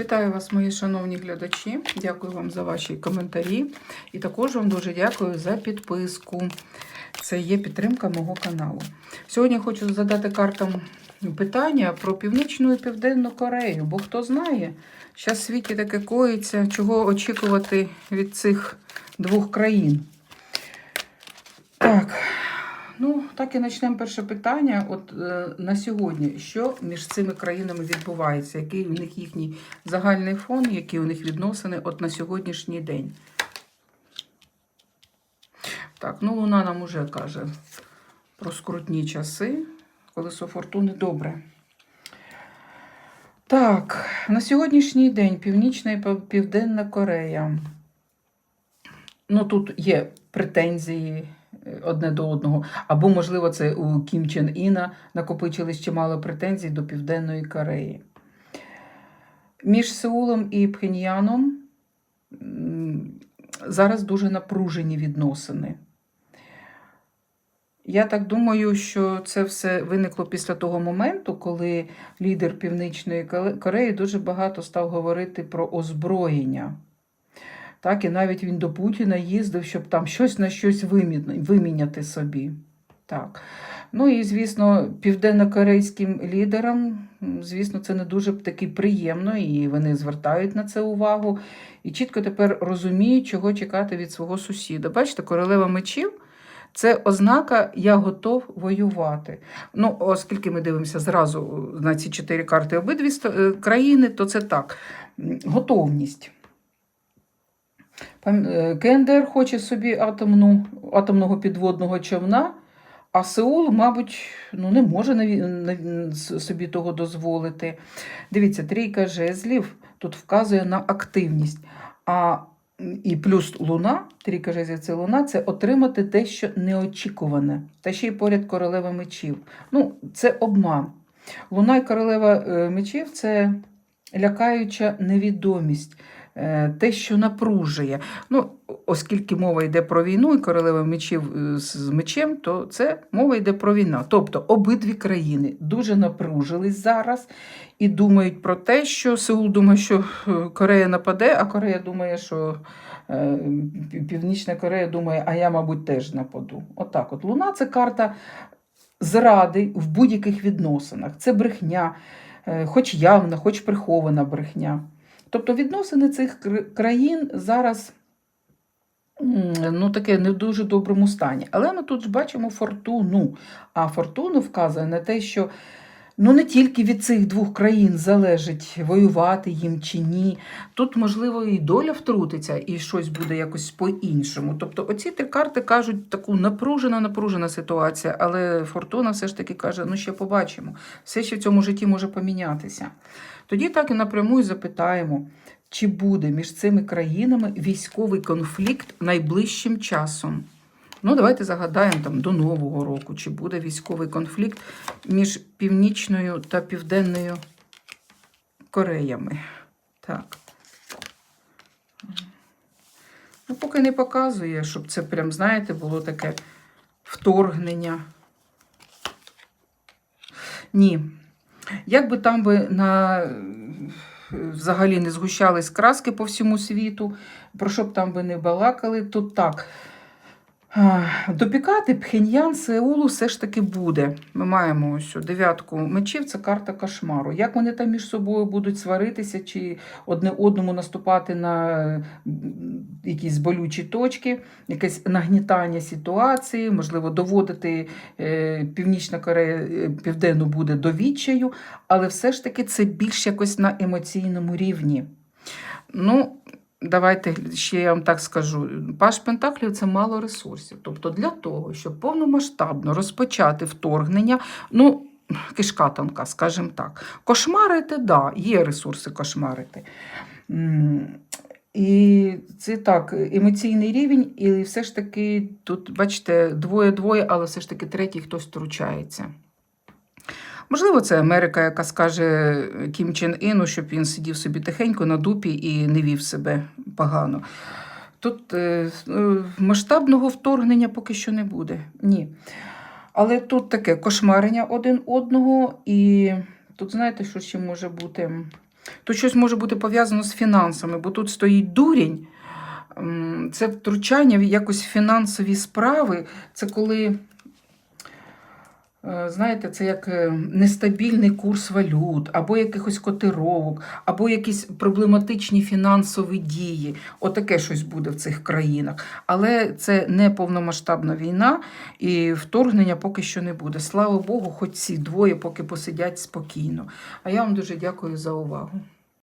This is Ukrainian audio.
Вітаю вас, мої шановні глядачі. Дякую вам за ваші коментарі. І також вам дуже дякую за підписку. Це є підтримка мого каналу. Сьогодні хочу задати картам питання про Північну і Південну Корею. Бо хто знає, зараз в світі таке коїться, чого очікувати від цих двох країн. Так. Ну, так і почнемо перше питання. От е, на сьогодні, що між цими країнами відбувається? Який у них їхній загальний фон, які у них відносини от на сьогоднішній день? Так, ну Луна нам уже каже про скрутні часи. Колесо фортуни добре. Так, на сьогоднішній день Північна і Південна Корея. Ну, тут є претензії одне до одного. Або, можливо, це у Кім Чен Іна накопичились чимало претензій до Південної Кореї. Між Сеулом і Пхеньяном зараз дуже напружені відносини. Я так думаю, що це все виникло після того моменту, коли лідер Північної Кореї дуже багато став говорити про озброєння. Так, і навіть він до Путіна їздив, щоб там щось на щось виміняти собі. Так. Ну і, звісно, південно-корейським лідерам, звісно, це не дуже таки приємно, і вони звертають на це увагу. І чітко тепер розуміють, чого чекати від свого сусіда. Бачите, королева мечів це ознака Я готов воювати. Ну, оскільки ми дивимося зразу на ці чотири карти обидві е, країни, то це так. Готовність. Е, КНДР хоче собі атомну, атомного підводного човна, а Сеул, мабуть, ну, не може собі того дозволити. Дивіться, трійка жезлів тут вказує на активність. А і плюс луна, трійка жезлів це луна, це отримати те, що неочікуване. Та ще й поряд королева мечів. Ну, Це обман. Луна і королева е, мечів це лякаюча невідомість. Е, те, що напружує. Ну, Оскільки мова йде про війну і королева мечів е, з мечем, то це мова йде про війну. Тобто обидві країни дуже напружились зараз і думають про те, що Сеул думає, що е, Корея нападе, а Корея думає, що Північна Корея думає, а я, мабуть, теж нападу. Отак от, Луна це карта зради в будь-яких відносинах. Це брехня, хоч явна, хоч прихована брехня. Тобто відносини цих країн зараз ну, таке не в дуже доброму стані. Але ми тут ж бачимо фортуну. А фортуну вказує на те, що ну, не тільки від цих двох країн залежить воювати їм чи ні. Тут, можливо, і доля втрутиться, і щось буде якось по-іншому. Тобто, оці три карти кажуть таку напружена, напружена ситуація, але фортуна все ж таки каже: ну ще побачимо. Все ще в цьому житті може помінятися. Тоді так і напряму і запитаємо, чи буде між цими країнами військовий конфлікт найближчим часом. Ну, давайте загадаємо там до Нового року, чи буде військовий конфлікт між Північною та Південною Кореями. Так. Ну, Поки не показує, щоб це прям, знаєте, було таке вторгнення. Ні. Як би там би на взагалі не згущались краски по всьому світу, про що б там би не балакали, то так. Допікати Пхеньян, Сеулу все ж таки буде. Ми маємо ось дев'ятку мечів, це карта кошмару. Як вони там між собою будуть сваритися, чи одне одному наступати на якісь болючі точки, якесь нагнітання ситуації, можливо, доводити е, Північна Корея е, Південну буде до але все ж таки це більш якось на емоційному рівні. Ну, Давайте ще я вам так скажу: Паш Пентаклів це мало ресурсів. Тобто, для того, щоб повномасштабно розпочати вторгнення, ну, кишка тонка, скажімо так. Кошмарити, да, є ресурси кошмарити. І це так, емоційний рівень, і все ж таки тут, бачите, двоє-двоє, але все ж таки третій хтось втручається. Можливо, це Америка, яка скаже Кім Чен Іну, щоб він сидів собі тихенько на дупі і не вів себе погано. Тут е, е, масштабного вторгнення поки що не буде. Ні. Але тут таке кошмарення один одного, і тут знаєте, що ще може бути? Тут щось може бути пов'язано з фінансами, бо тут стоїть дурень. М, Це втручання в якось фінансові справи. Це коли, е, знаєте, це як е, нестабільний курс валют, або якихось котировок, або якісь проблематичні фінансові дії. Отаке щось буде в цих країнах. Але це не повномасштабна війна, і вторгнення поки що не буде. Слава Богу, хоч ці двоє поки посидять спокійно. А я вам дуже дякую за увагу.